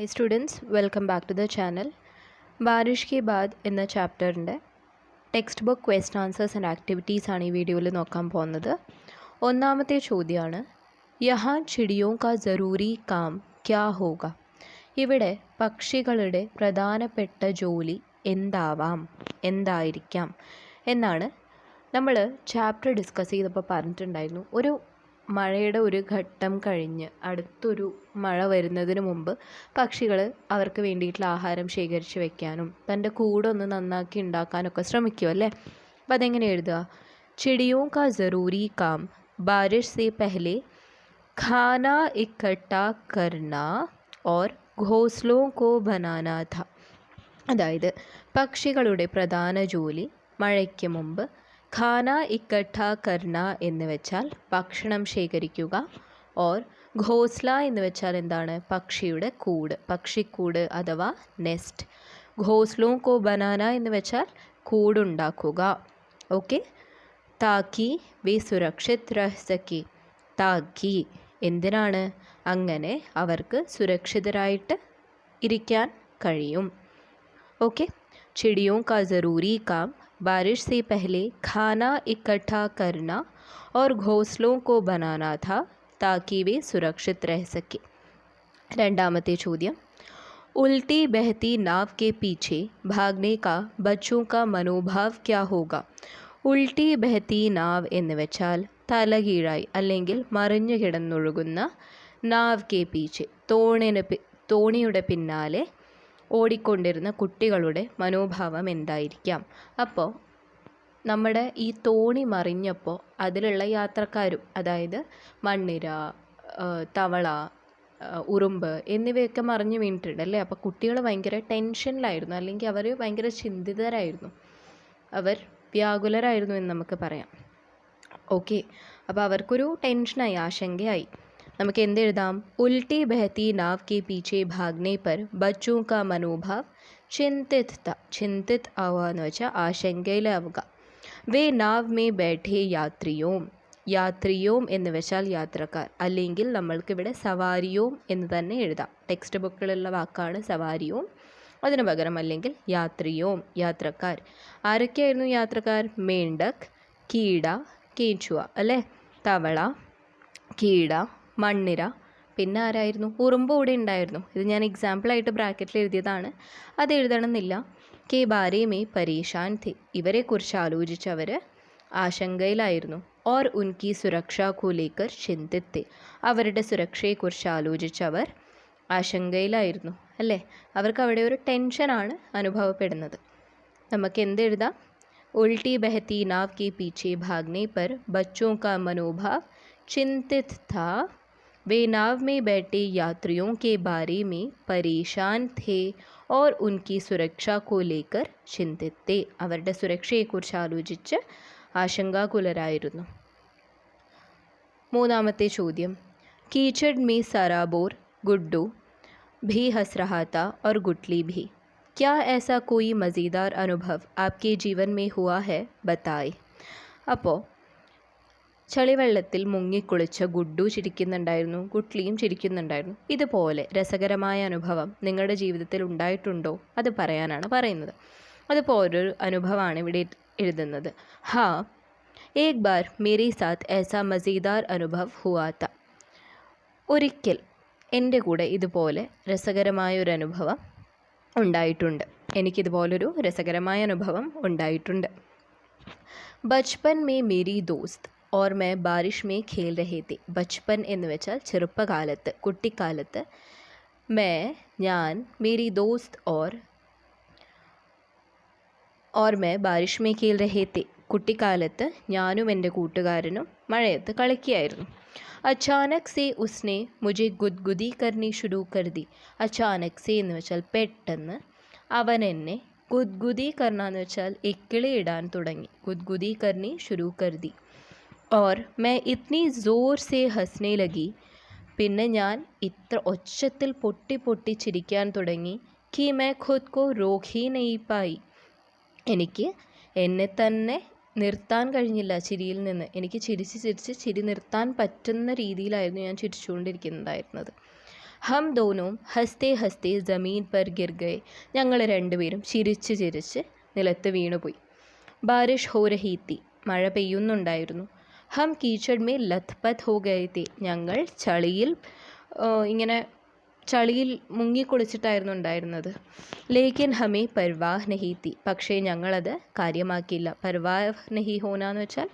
Hi students welcome back to the channel ബാരിഷ് കി ബാദ് എന്ന ചാപ്റ്ററിന്റെ text book question answers and activities ആണ് ഈ വീഡിയോയിൽ നോക്കാൻ പോകുന്നത്. ഒന്നാമത്തെ ചോദ്യമാണ് യഹാ ചിടിയോ കാ ജറൂരി കാം ക്യാ ഹോക ഇവിടെ പക്ഷികളുടെ പ്രധാനപ്പെട്ട ജോലി എന്താവാം? എന്തായിരിക്കാം? എന്നാണ് നമ്മൾ ചാപ്റ്റർ ഡിസ്കസ് ചെയ്തപ്പോൾ പറഞ്ഞിട്ടുണ്ടായിരുന്നു. ഒരു മഴയുടെ ഒരു ഘട്ടം കഴിഞ്ഞ് അടുത്തൊരു മഴ വരുന്നതിന് മുമ്പ് പക്ഷികൾ അവർക്ക് വേണ്ടിയിട്ടുള്ള ആഹാരം ശേഖരിച്ച് വെക്കാനും തന്റെ കൂടൊന്ന് നന്നാക്കി ഉണ്ടാക്കാനൊക്കെ ശ്രമിക്കും അല്ലേ? അപ്പം അതെങ്ങനെ എഴുതുക? ചെടിയോ കാ ജറൂരി കാം ബാരിഷ് സെ പെഹലെ ഖാന ഇക്കട്ട കർണ ഓർ ഘോസ്ലോ കോ ബനാനാഥ. ഥ അതായത് പക്ഷികളുടെ പ്രധാന ജോലി മഴയ്ക്ക് മുമ്പ് ഖാന ഇക്കട്ട കർണ എന്ന് വെച്ചാൽ ഭക്ഷണം ശേഖരിക്കുക. ഓർ ഘോസ്ല എന്ന് വെച്ചാൽ എന്താണ്? പക്ഷിയുടെ കൂട്. പക്ഷിക്കൂട് അഥവാ നെസ്റ്റ്. ഘോസ്ലോ കോ ബനാന എന്ന് വെച്ചാൽ കൂടുണ്ടാക്കുക. ഓക്കെ? താക്കി വി സുരക്ഷിത് രഹസ്യക്കി. താക്കി. എന്തിനാണ്? അങ്ങനെ അവർക്ക് സുരക്ഷിതരായിട്ട് ഇരിക്കാൻ കഴിയും. ഓക്കെ? ചിടിയോ കാ ജറൂരി കാം. बारिश से पहले खाना इकट्ठा करना और घोंसलों को बनाना था ताकि वे सुरक्षित रह सके രണ്ടാമത്തെ ചോദ്യം उल्टी बहती नाव के पीछे भागने का बच्चों का मनोभाव क्या होगा ഉൾട്ടി ബഹത്തി നാവ് എന്ന് വെച്ചാൽ തലകീഴായി അല്ലെങ്കിൽ മറിഞ്ഞു കിടന്നൊഴുകുന്ന നാവ് കെ പീച്ച് തോണിന് പി തോണിയുടെ പിന്നാലെ ഓടിക്കൊണ്ടിരുന്ന കുട്ടികളുടെ മനോഭാവം എന്തായിരിക്കാം? അപ്പോൾ നമ്മുടെ ഈ തോണി മറിഞ്ഞപ്പോൾ അതിലുള്ള യാത്രക്കാരും അതായത് മണ്ണിര തവള ഉറുമ്പ് എന്നിവയൊക്കെ മറിഞ്ഞു വീണിട്ടുണ്ട് അല്ലേ? അപ്പോൾ കുട്ടികൾ ഭയങ്കര ടെൻഷനിലായിരുന്നു അല്ലെങ്കിൽ അവർ ഭയങ്കര ചിന്തിതരായിരുന്നു. അവർ വ്യാകുലരായിരുന്നു എന്ന് നമുക്ക് പറയാം. ഓക്കെ. അപ്പോൾ അവർക്കൊരു ടെൻഷനായി ആശങ്കയായി. നമുക്ക് എന്ത് എഴുതാം ഉൽട്ടി ബഹത്തി നാവ് കെ പീച്ചെ ഭാഗ്നെ പർ ബച്ചു കാ മനോഭാവ് ചിന്തിത് ചിന്തിത് ആവുക എന്ന് വെച്ചാൽ ആശങ്കയിലാവുക വേ നാവ് മേ ബേഠേ യാത്രിയോം യാത്രിയോം എന്ന് വെച്ചാൽ യാത്രക്കാർ. അല്ലെങ്കിൽ നമ്മൾക്ക് ഇവിടെ സവാരിയോം എന്ന് തന്നെ എഴുതാം. ടെക്സ്റ്റ് ബുക്കിലുള്ള വാക്കാണ് സവാരിയോം. അതിനു പകരം അല്ലെങ്കിൽ യാത്രിയോം യാത്രക്കാർ. ആരൊക്കെയായിരുന്നു യാത്രക്കാർ? മേണ്ടക് കീട കേച്ചുവ അല്ലേ? തവള കീട മണ്ണിര. പിന്നെ ആരായിരുന്നു? ഉറുമ്പ് കൂടെ ഉണ്ടായിരുന്നു. ഇത് ഞാൻ എക്സാമ്പിളായിട്ട് ബ്രാക്കറ്റിൽ എഴുതിയതാണ്. അത് എഴുതണമെന്നില്ല. കെ ബാരേമേ പരീഷാൻ തി ഇവരെക്കുറിച്ച് ആലോചിച്ചവർ ആശങ്കയിലായിരുന്നു. ഓർ ഉൻകി സുരക്ഷാക്കൂലേക്കർ ചിന്തിത്തി. അവരുടെ സുരക്ഷയെക്കുറിച്ച് ആലോചിച്ചവർ ആശങ്കയിലായിരുന്നു. അല്ലേ? അവർക്ക് അവിടെ ഒരു ടെൻഷനാണ് അനുഭവപ്പെടുന്നത്. നമുക്ക് എന്തെഴുതാം ഉൾട്ടി ബഹത്തി നാവ് കെ പീച്ചെ ഭാഗ്നെ പർ ബച്ചോ കാ മനോഭാവ് ചിന്തിത് താ वे नाव में बैठे यात्रियों के बारे में परेशान थे और उनकी सुरक्षा को लेकर चिंतित थे അവരുടെ സുരക്ഷയെക്കുറിച്ച് ആലോചിച്ച് ആശങ്കാകുലരായിരുന്നു മൂന്നാമത്തെ ചോദ്യം कीचड़ में सराबोर गुड्डू भी हंस रहा था और गुटली भी क्या ऐसा कोई मज़ेदार अनुभव आपके जीवन में हुआ है बताए അപ്പോൾ ചളിവെള്ളത്തിൽ മുങ്ങിക്കുളിച്ച ഗുഡ്ഡു ചിരിക്കുന്നുണ്ടായിരുന്നു ഗുട്ട്ലിയും ചിരിക്കുന്നുണ്ടായിരുന്നു. ഇതുപോലെ രസകരമായ അനുഭവം നിങ്ങളുടെ ജീവിതത്തിൽ ഉണ്ടായിട്ടുണ്ടോ? അത് പറയാനാണ് പറയുന്നത്. അതുപോലൊരു അനുഭവമാണ് ഇവിടെ എഴുതുന്നത്. ഹാ ഏക് ബാർ മേരി സാത്ത് ഏസ മസീദാർ അനുഭവ് ഹുവാത്ത. ഒരിക്കൽ എന്റെ കൂടെ ഇതുപോലെ രസകരമായ ഒരു അനുഭവം ഉണ്ടായിട്ടുണ്ട്. എനിക്കിതുപോലൊരു രസകരമായ അനുഭവം ഉണ്ടായിട്ടുണ്ട്. ബച്പൻ മേ മേരി ദോസ്ത് ഓർ മേ ബാരിഷ് മേ ഖേൽ രഹേ തെ ബച്പൻ എന്ന് വെച്ചാൽ ചെറുപ്പകാലത്ത് കുട്ടിക്കാലത്ത്. മേ ഞാൻ മേരി ദോസ്ത് ഓർ ഓർ മേ ബാരിഷ് മേ ഖേൽ രഹേ തെ കുട്ടിക്കാലത്ത് ഞാനും എന്റെ കൂട്ടുകാരനും മഴയത്ത് കളിക്കുകയായിരുന്നു. അച്ചാനക് സേ ഉസ്നെ മുജെ ഗുദ്ഗുദി കർണി ഷുരു കരുതി അച്ചാനക് സേ എന്ന് വെച്ചാൽ പെട്ടെന്ന്. അവൻ എന്നെ ഗുദ്ഗുദി കർണ എന്ന് വെച്ചാൽ ഇക്കിളി ഇടാൻ തുടങ്ങി. ഗുദ്ഗുദി കർണി ഷുരൂ കരുതി ഓർ मैं ഇത്നി ജോർ സേ ഹസ്നെ ലഗി പിന്നെ ഞാൻ ഇത്ര ഒച്ചത്തിൽ പൊട്ടി പൊട്ടി ചിരിക്കാൻ തുടങ്ങി കി മേ ഖുദ് കോ റോഖി നെയ്പായി എനിക്ക് എന്നെ തന്നെ നിർത്താൻ കഴിഞ്ഞില്ല ചിരിയിൽ നിന്ന്। എനിക്ക് ചിരിച്ച് ചിരിച്ച് ചിരി നിർത്താൻ പറ്റുന്ന രീതിയിലായിരുന്നു ഞാൻ ചിരിച്ചുകൊണ്ടിരിക്കുന്നുണ്ടായിരുന്നത് ഹം ദോനോം ഹസ്തേ ഹസ്തേ ജമീൻ പർ ഗിർ ഗയെ ഞങ്ങൾ രണ്ടുപേരും ചിരിച്ച് ചിരിച്ച് നിലത്ത് വീണുപോയി। ബാരിഷ് ഹോരഹീത്തി മഴ പെയ്യുന്നുണ്ടായിരുന്നു। ഹം കീച്ചഡ് മേ ലത്ത് പത്ത് ഹോ ഗയെ തി. ഞങ്ങൾ ചളിയിൽ ഇങ്ങനെ ചളിയിൽ മുങ്ങിക്കുളിച്ചിട്ടായിരുന്നു ഉണ്ടായിരുന്നത്. ലേക്കിൻ ഹമേ പർവാഹ് നഹീത്തി പക്ഷേ ഞങ്ങളത് കാര്യമാക്കിയില്ല. പർവാഹ് നഹി ഹോന എന്ന് വെച്ചാൽ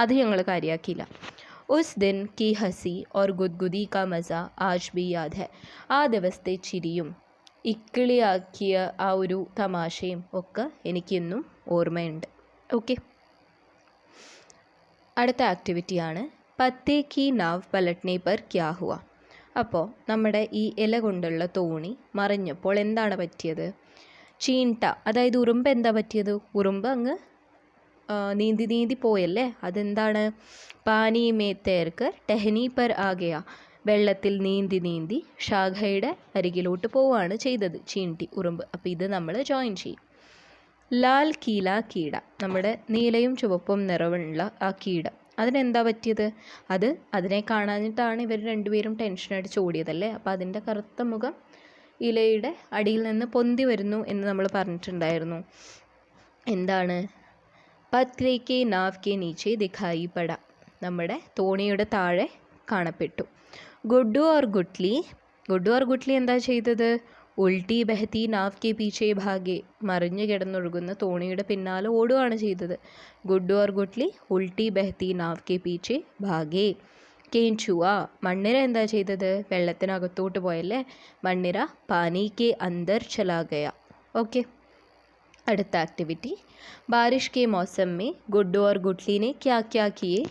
അത് ഞങ്ങൾ കാര്യമാക്കിയില്ല ഉസ് ദിൻ കി ഹസി ഓർ ഗുദ്ഗുദി കാ മസ ആജ് ബി യാദ് ഹെ. ആ ദിവസത്തെ ചിരിയും ഇക്കിളിയാക്കിയ ആ ഒരു തമാശയും ഒക്കെ എനിക്കിന്നും ഓർമ്മയുണ്ട്. ഓക്കെ. അടുത്ത ആക്ടിവിറ്റിയാണ് പത്തേ കി നാവ് പലട്നെ പർ ക്യാ ഹുവ. അപ്പോൾ നമ്മുടെ ഈ ഇല കൊണ്ടുള്ള തോണി മറിഞ്ഞപ്പോൾ എന്താണ് പറ്റിയത്? ചീൻട്ട അതായത് ഉറുമ്പ് എന്താ പറ്റിയത്? ഉറുമ്പ് അങ്ങ് നീന്തി നീന്തി പോയല്ലേ? അതെന്താണ്? പാനി മേ തേർക്ക് ടെഹനി പർ ആകെയ വെള്ളത്തിൽ നീന്തി നീന്തി ശാഖയുടെ അരികിലോട്ട് പോവുകയാണ് ചെയ്തത് ചീൻട്ടി ഉറുമ്പ്. അപ്പോൾ ഇത് നമ്മൾ ജോയിൻ ചെയ്യും. ലാൽ കീല കീട. നമ്മുടെ നീലയും ചുവപ്പും നിറവുള്ള ആ കീട. അതിനെന്താ പറ്റിയത്? അത് അതിനെ കാണാഞ്ഞിട്ടാണ് ഇവർ രണ്ടുപേരും ടെൻഷൻ അടിച്ച് ഓടിയതല്ലേ അപ്പോൾ അതിന്റെ കറുത്ത മുഖം ഇലയുടെ അടിയിൽ നിന്ന് പൊന്തി വരുന്നു എന്ന് നമ്മൾ പറഞ്ഞിട്ടുണ്ടായിരുന്നു. എന്താണ്? പത്രേക്ക് നാവ് കെ നീച്ചെ ദിഖായി പട. നമ്മുടെ തോണിയുടെ താഴെ കാണപ്പെട്ടു. ഗുഡ്ഡു ഓർ ഗുട്ട്ലി ഗുഡ്ഡു ഓർ ഗുട്ട്ലി എന്താ ചെയ്തത്? ഉൾട്ടി ബഹത്തി നാവ് കെ പീച്ചേ ഭാഗെ മറിഞ്ഞു കിടന്നൊഴുകുന്ന തോണിയുടെ പിന്നാലെ ഓടുകയാണ് ചെയ്തത്. ഗുഡ് ഓർ ഗുഡ്ലി ഉൾട്ടി ബഹത്തി നാവ് കെ പീച്ചേ ഭാഗെ. കേഞ്ചുവ മണ്ണിര എന്താ ചെയ്തത്? വെള്ളത്തിനകത്തോട്ട് പോയല്ലേ? മണ്ണിര പാനിക്ക് അന്തർ ചലാകയ ഓക്കെ. അടുത്ത ആക്ടിവിറ്റി. ബാരിഷ് കെ മോസം മേ ഗുഡ് ഓർ ഗുഡ്ലിനെ ക്യാ ക്യാ കിയെ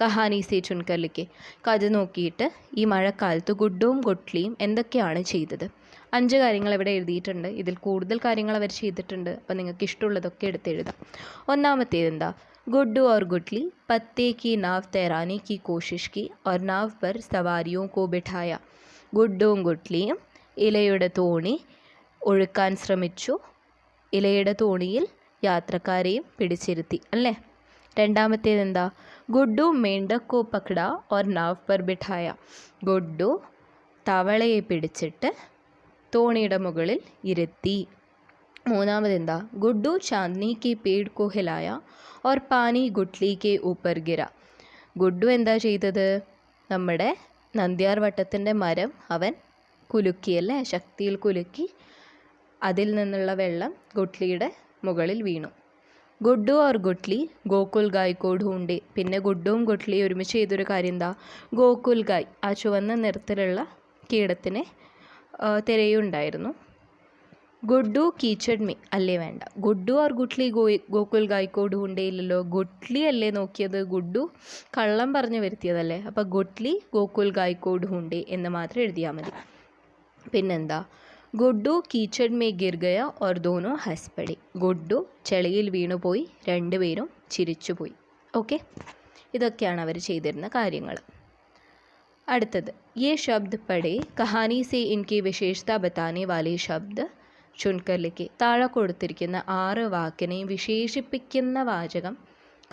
കഹാനി സേ ചുൻകലിക്ക് കഥ നോക്കിയിട്ട് ഈ മഴക്കാലത്ത് ഗുഡും ഗുഡ്ലിയും എന്തൊക്കെയാണ് ചെയ്തത്? അഞ്ച് കാര്യങ്ങൾ ഇവിടെ എഴുതിയിട്ടുണ്ട് ഇതിൽ കൂടുതൽ കാര്യങ്ങൾ അവർ ചെയ്തിട്ടുണ്ട് അപ്പോൾ നിങ്ങൾക്ക് ഇഷ്ടമുള്ളതൊക്കെ എടുത്ത് എഴുതാം ഒന്നാമത്തേത് എന്താ गुड्डू और गुटली पत्ते की नाव तैराने की कोशिश की और नाव पर सवारियों को बिठाया ഗുഡ്ഡുവും ഗുട്ട്ലിയും ഇലയുടെ തോണി ഒഴുക്കാൻ ശ്രമിച്ചു ഇലയുടെ തോണിയിൽ യാത്രക്കാരെയും പിടിച്ചിരുത്തി അല്ലേ രണ്ടാമത്തേത് എന്താ ഗുഡ്ഡു മേണ്ടക്കോ പക്കട ഓർ നാവ് പർ ബിഠായ ഗുഡ്ഡു തവളയെ പിടിച്ചിട്ട് തോണിയുടെ മുകളിൽ ഇരുത്തി. മൂന്നാമതെന്താ? Guddu K Ki Ped co ഹിലായ or pani ഗുട്ട്ലി K ഊപ്പർ ഗിര. ഗുഡ്ഡു എന്താ ചെയ്തത്? നമ്മുടെ നന്ദ്യാർ വട്ടത്തിന്റെ മരം അവൻ കുലുക്കി അല്ലേ ശക്തിയിൽ കുലുക്കി അതിൽ നിന്നുള്ള വെള്ളം ഗുട്ട്ലിയുടെ മുകളിൽ വീണു. ഗുഡ്ഡു ഓർ ഗുട്ട്ലി ഗോകുൽ ഗായ് കോ ഢൂണ്ടി പിന്നെ ഗുഡ്ഡുവും ഗുട്ട്ലിയും ഒരുമിച്ച് ചെയ്തൊരു കാര്യം എന്താ ഗോകുൽ ഗായ് ആ ചുവന്ന നിറത്തിലുള്ള കീടത്തിനെ തിരയുണ്ടായിരുന്നു. ഗുഡ്ഡു കീച്ചഡ് മീ അല്ലേ വേണ്ട. ഗുഡ്ഡു ആർ ഗുഡ്ലി ഗോ ഗോകുൽ ഗായ്ക്കോട് ഉണ്ടേയില്ലല്ലോ ഗുഡ്ലി അല്ലേ നോക്കിയത്? ഗുഡ്ഡു കള്ളം പറഞ്ഞു വരുത്തിയതല്ലേ. അപ്പോൾ ഗുഡ്ലി ഗോകുൽ ഗായ്ക്കോട് ഉണ്ടേ എന്ന് മാത്രം എഴുതിയാൽ മതി. പിന്നെന്താ? Guddu കീച്ചഡ് may ഗിർഗയ or ദോനോ ഹസ്പടി. ഗുഡ്ഡു ചെളിയിൽ വീണുപോയി. രണ്ടുപേരും ചിരിച്ചുപോയി. ഓക്കെ? ഇതൊക്കെയാണ് അവർ ചെയ്തിരുന്ന കാര്യങ്ങൾ. അടുത്തത് ये शब्द पढ़े कहानी से इनकी विशेषता बताने वाले शब्द ചുൻകർ ലിഖെ താഴെ കൊടുത്തിരിക്കുന്ന ആറ് വാക്കിനെയും വിശേഷിപ്പിക്കുന്ന വാചകം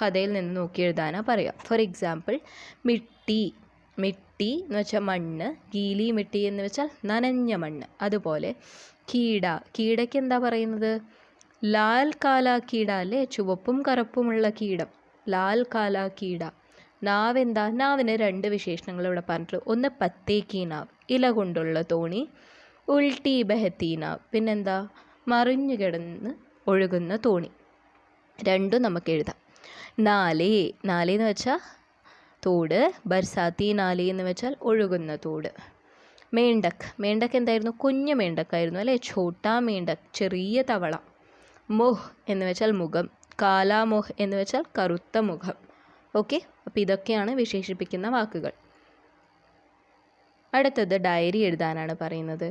കഥയിൽ നിന്ന് നോക്കി എഴുതാനാണ് പറയാം ഫോർ എക്സാമ്പിൾ മിട്ടി മിട്ടി എന്ന് വെച്ചാൽ മണ്ണ് ഗീലി മിട്ടി എന്ന് വെച്ചാൽ നനഞ്ഞ മണ്ണ് അതുപോലെ കീട കീടയ്ക്ക് എന്താ പറയുന്നത് ലാൽ കാല കീട അല്ലേ ചുവപ്പും കറുപ്പുമുള്ള കീടം ലാൽ കാല കീട നാവ് എന്താ നാവിന് രണ്ട് വിശേഷണങ്ങൾ ഇവിടെ പറഞ്ഞിട്ടുള്ളൂ. ഒന്ന് പത്തേക്കി നാവ്. ഇല കൊണ്ടുള്ള തോണി ഉൾട്ടി ബഹത്തി നാവ്. പിന്നെന്താ? മറിഞ്ഞു കിടന്ന് ഒഴുകുന്ന തോണി. രണ്ടും നമുക്ക് എഴുതാം. നാലേ നാലേന്ന് വെച്ചാൽ തോട്. ബർസാത്തി നാലേ എന്ന് വെച്ചാൽ ഒഴുകുന്ന തോട്. മേണ്ടക്. മേണ്ടക് എന്തായിരുന്നു? കുഞ്ഞു മേണ്ടക്കായിരുന്നു അല്ലേ? ഛോട്ടാ മേണ്ടക്. ചെറിയ തവള. മൊഹ് എന്ന് വെച്ചാൽ മുഖം. കാലാമൊഹ് എന്ന് വെച്ചാൽ കറുത്ത മുഖം. ഓക്കെ അപ്പോൾ ഇതൊക്കെയാണ് വിശേഷിപ്പിക്കുന്ന വാക്കുകൾ അടുത്തത് ഡയറി എഴുതാനാണ് പറയുന്നത്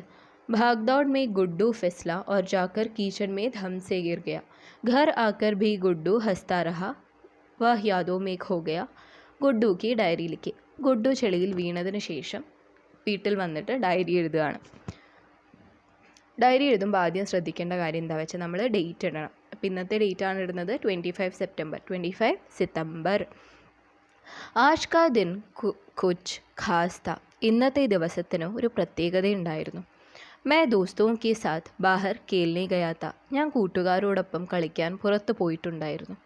भागदौड़ में गुड्डू फिसला और जाकर कीचड़ में धम से गिर गया घर आकर भी गुड्डू हंसता रहा वह यादों में खो गया ഗുഡ്ഡു കി ഡയറിയിലേക്ക് ഗുഡ്ഡു ചെളിയിൽ വീണതിന് ശേഷം വീട്ടിൽ വന്നിട്ട് ഡയറി എഴുതുകയാണ് ഡയറി എഴുതുമ്പോൾ ആദ്യം ശ്രദ്ധിക്കേണ്ട കാര്യം എന്താ വെച്ചാൽ നമ്മൾ ഡേറ്റ് ഇടണം അപ്പം ഇന്നത്തെ ഡേറ്റ് ആണ് ഇടുന്നത് twenty five September twenty five September ash കാ ദിൻ കുച്ച് ഖാസ്ത. ഇന്നത്തെ ദിവസത്തിന് ഒരു പ്രത്യേകതയുണ്ടായിരുന്നു. മേ ദോസ്തോ കെ സാത്ത് ബാഹർ കേലിനെ ഗയാത്ത ഞാൻ കൂട്ടുകാരോടൊപ്പം കളിക്കാൻ പുറത്ത് പോയിട്ടുണ്ടായിരുന്നു.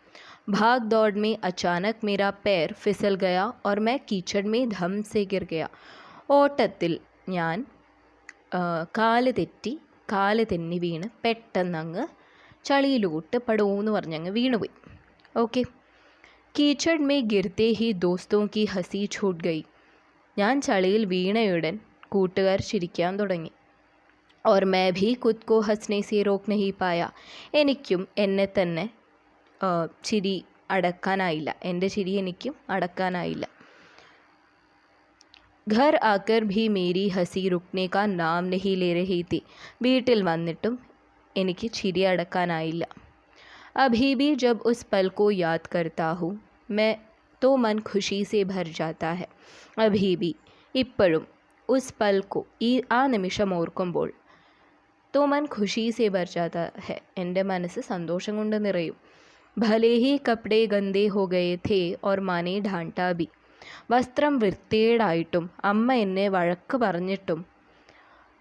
ഭാഗ് ദോഡ് മേ അച്ചാനക് മീര പേർ ഫിസൽ ഗയ ഓർ മേ കീച്ചൺ മേ ധം സെ ഗിർ ഗയ. ഓട്ടത്തിൽ ഞാൻ കാൽ തെറ്റി കാൽ തെന്നി വീണ് പെട്ടെന്നങ്ങ് ചളിയിലോട്ട് പടോന്ന് പറഞ്ഞങ്ങ് വീണുപോയി. ഓക്കെ കീച്ചട് മേ ഗിർത്തേ ഹി ദോസ്തോ കി ഹസി ഛൂട്ട് ഗൈ ഞാൻ ചളിയിൽ വീണയുടൻ കൂട്ടുകാർ ചിരിക്കാൻ തുടങ്ങി. ഓർ മേ ഭീ കുത് കോ ഹസ്നെ സി റോക്ക് നഹി പായ. എനിക്കും എന്നെ തന്നെ ചിരി അടക്കാനായില്ല. എന്റെ ചിരി എനിക്കും അടക്കാനായില്ല. ഘർ ആക്കർ ഭീ മേരി ഹസി റുക്നേക്കാൻ നാം നഹി ലേ രഹി വീട്ടിൽ വന്നിട്ടും എനിക്ക് ചിരി അടക്കാനായില്ല अभी भी जब उस पल को याद करता हूँ मैं तो मन खुशी से भर जाता है अभी भी ഇപ്പോഴും ഉസ് പൽ കോ ഈ ആ നിമിഷം ഓർക്കുമ്പോൾ तो मन खुशी से भर जाता है എൻ്റെ മനസ്സ് സന്തോഷം കൊണ്ട് നിറയും ഭലേ ഹി കപ്പടെ ഗന്ദേ ഹോ ഗയേ ഥേ ഓർ മാനെ ഢാണ്ടാ ബി വസ്ത്രം വൃത്തികേടായിട്ടും അമ്മ എന്നെ വഴക്ക് പറഞ്ഞിട്ടും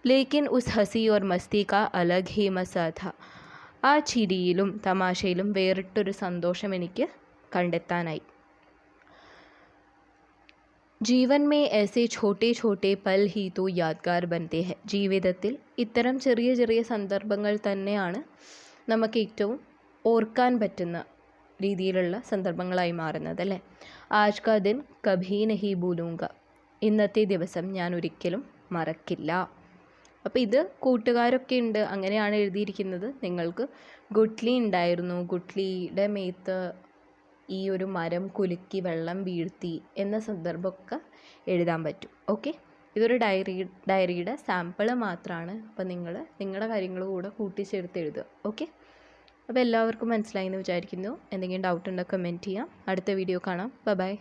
ലേക്കിൻ ഉസ് ഹസി ഓർ മസ്തി കാ അലഗ് ഹി മസാ ഥ ആ ചിരിയിലും തമാശയിലും വേറിട്ടൊരു സന്തോഷം എനിക്ക് കണ്ടെത്താനായി ജീവൻ മേ ऐसे छोटे छोटे പൽ ഹി തോ യാദ്ഗാർ ബനത്തെ ഹെ ജീവിതത്തിൽ ഇത്തരം ചെറിയ ചെറിയ സന്ദർഭങ്ങൾ തന്നെയാണ് നമുക്ക് ഏറ്റവും ഓർക്കാൻ പറ്റുന്ന രീതിയിലുള്ള സന്ദർഭങ്ങളായി മാറുന്നത് അല്ലേ ആജ് കാ ദിൻ കഭി നഹി ഭൂലൂങ്ക ഇന്നത്തെ ദിവസം ഞാൻ ഒരിക്കലും മറക്കില്ല അപ്പോൾ ഇത് കൂട്ടുകാരൊക്കെ ഉണ്ട്. അങ്ങനെയാണ് എഴുതിയിരിക്കുന്നത്. നിങ്ങൾക്ക് ഗുട്ട്ലി ഉണ്ടായിരുന്നു. ഗുട്ട്ലിയുടെ മേത്ത് ഈ ഒരു മരം കുലുക്കി വെള്ളം വീഴ്ത്തി എന്ന സന്ദർഭമൊക്കെ എഴുതാൻ പറ്റും. ഓക്കെ? ഇതൊരു ഡയറി ഡയറിയുടെ സാമ്പിൾ മാത്രമാണ് അപ്പോൾ നിങ്ങൾ നിങ്ങളുടെ കാര്യങ്ങൾ കൂടെ കൂട്ടിച്ചേർത്ത് എഴുതുക. ഓക്കെ? അപ്പോൾ എല്ലാവർക്കും മനസ്സിലായി എന്ന് വിചാരിക്കുന്നു. എന്തെങ്കിലും ഡൗട്ട് ഉണ്ടെങ്കിൽ കമന്റ് ചെയ്യാം. അടുത്ത വീഡിയോ കാണാം. ബൈ